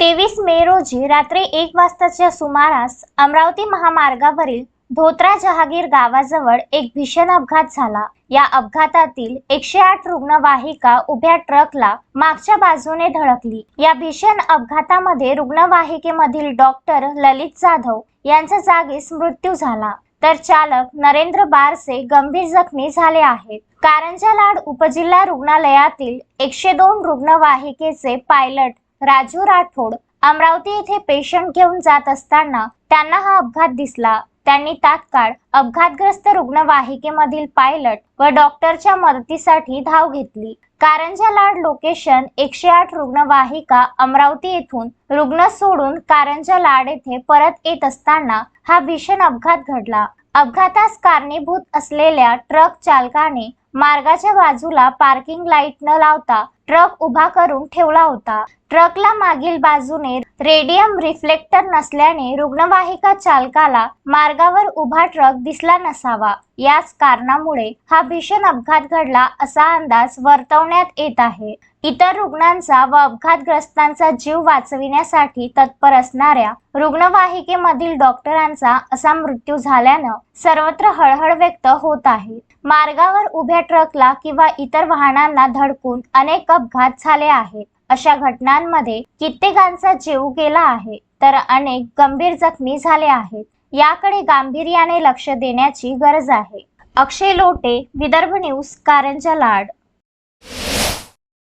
तेवीस मे रोजी रात्री एक वाजताच्या सुमारास अमरावती महामार्गावरील धोत्रा जहागीर गावाजवळ एक भीषण अपघात झाला. या अपघातातील एकशे आठ रुग्णवाहिका उभ्या ट्रकला मागच्या बाजूने धडकली. या भीषण अपघातामध्ये रुग्णवाहिकेमधील डॉक्टर ललित जाधव यांचा जागीच मृत्यू झाला. तर चालक नरेंद्र बारसे गंभीर जखमी झाले आहेत. कारंजा लाड उपजिल्हा रुग्णालयातील एकशे दोन रुग्णवाहिकेचे पायलट राजू राठोड अमरावती येथे पेशंट घेऊन जात असताना त्यांना हा अपघात दिसला. त्यांनी तात्काळ अपघातग्रस्त रुग्णवाहिकेमधील पायलट व डॉक्टरच्या मदतीसाठी धाव घेतली. कारंजा लाड लोकेशन एकशे आठ रुग्णवाहिका अमरावती येथून रुग्ण सोडून कारंजा लाड येथे परत येत असताना हा भीषण अपघात घडला. अपघातास कारणीभूत असलेल्या ट्रक चालकाने मार्गाच्या बाजूला पार्किंग लाइट न लावता ट्रक उभा करून ठेवला होता. ट्रकला मागील बाजूने रेडियम रिफ्लेक्टर नसल्याने रुग्णवाहिका चालकाला मार्गावर उभा ट्रक दिसला नसावा. याच कारणामुळे हा भीषण अपघात घडला असा अंदाज वर्तवण्यात येत आहे. इतर रुग्णांचा व अपघातग्रस्तांचा जीव वाचविण्यासाठी तत्पर असणाऱ्या रुग्णवाहिकेमधील डॉक्टरांचा असा मृत्यू झाल्यानं सर्वत्र हळहळ व्यक्त होत आहे. मार्गावर उभ्या ट्रकला किंवा इतर वाहनांना धडकून अनेक अपघात झाले आहेत. अशा घटनांमध्ये कित्येकांचा जीव गेला आहे तर अनेक गंभीर जखमी झाले आहेत. याकडे गांभीर्याने लक्ष देण्याची गरज आहे. अक्षय लोटे विदर्भ न्यूज कारंजा लाड.